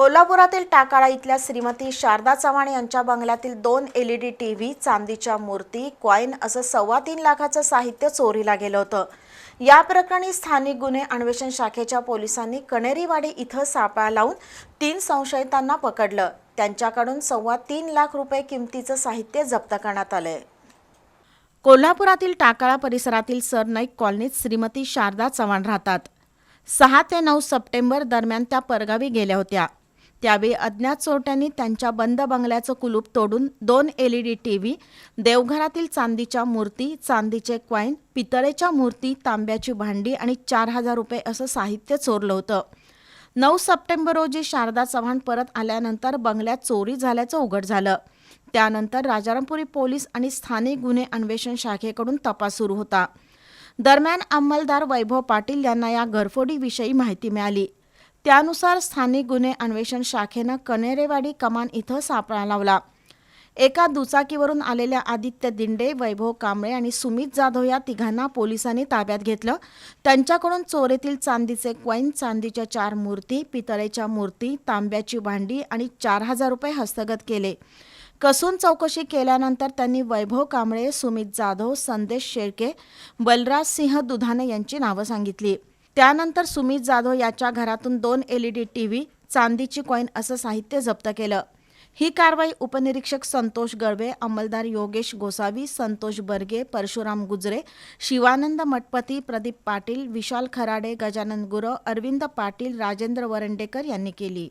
कोल्हापुरातील टाकाळा इथल्या श्रीमती शारदा चव्हाण यांच्या बंगल्यातील दोन L E D T V चांदीच्या मूर्ती क्वाईन असं सव्वा तीन लाखाचं साहित्य चोरीला गेलं होतं. या प्रकरणी स्थानिक गुन्हे अन्वेषण शाखेच्या पोलिसांनी कणेरीवाडी इथं सापळा लावून तीन संशयितांना पकडलं. त्यांच्याकडून सव्वा तीन लाख रुपये किमतीचं साहित्य जप्त करण्यात आलंय. कोल्हापुरातील टाकाळा परिसरातील सरनाईक कॉलनीत श्रीमती शारदा चव्हाण राहतात. सहा ते नऊ सप्टेंबर दरम्यान त्या परगावी गेल्या होत्या. त्यावेळी अज्ञात चोरट्यांनी त्यांच्या बंद बंगल्याचं कुलूप तोडून दोन L E D T V देवघरातील चांदीच्या मूर्ती चांदीचे क्वाईन पितळेच्या मूर्ती तांब्याची भांडी आणि चार हजार रुपये असं साहित्य चोरलं होतं. नऊ सप्टेंबर रोजी शारदा चव्हाण परत आल्यानंतर बंगल्यात चोरी झाल्याचं उघड झालं. त्यानंतर राजारामपुरी पोलीस आणि स्थानिक गुन्हे अन्वेषण शाखेकडून तपास सुरू होता. दरम्यान अंमलदार वैभव पाटील यांना या घरफोडीविषयी माहिती मिळाली. त्यानुसार स्थानिक गुन्हे अन्वेषण शाखेनं कनेरेवाडी कमान इथं सापळा लावला. एका दुचाकीवरून आलेल्या आदित्य दिंडे वैभव कांबळे आणि सुमित जाधव या तिघांना पोलिसांनी ताब्यात घेतलं. त्यांच्याकडून चोरीतील चांदीचे क्वाईन चांदीच्या चार मूर्ती पितळेच्या मूर्ती तांब्याची भांडी आणि चार हजार रुपये हस्तगत केले. कसून चौकशी केल्यानंतर त्यांनी वैभव कांबळे सुमित जाधव संदेश शेळके बलराज सिंह दुधाने यांची नावं सांगितली. त्यानंतर सुमित जाधव याच्या घरातून दोन L E D T V चांदीची कॉईन असं साहित्य जप्त केलं. ही कारवाई उपनिरीक्षक संतोष गळवे अंमलदार योगेश गोसावी संतोष बर्गे परशुराम गुजरे शिवानंद मठपती प्रदीप पाटील विशाल खराडे गजानन गुरव अरविंद पाटील राजेंद्र वरंडेकर यांनी केली.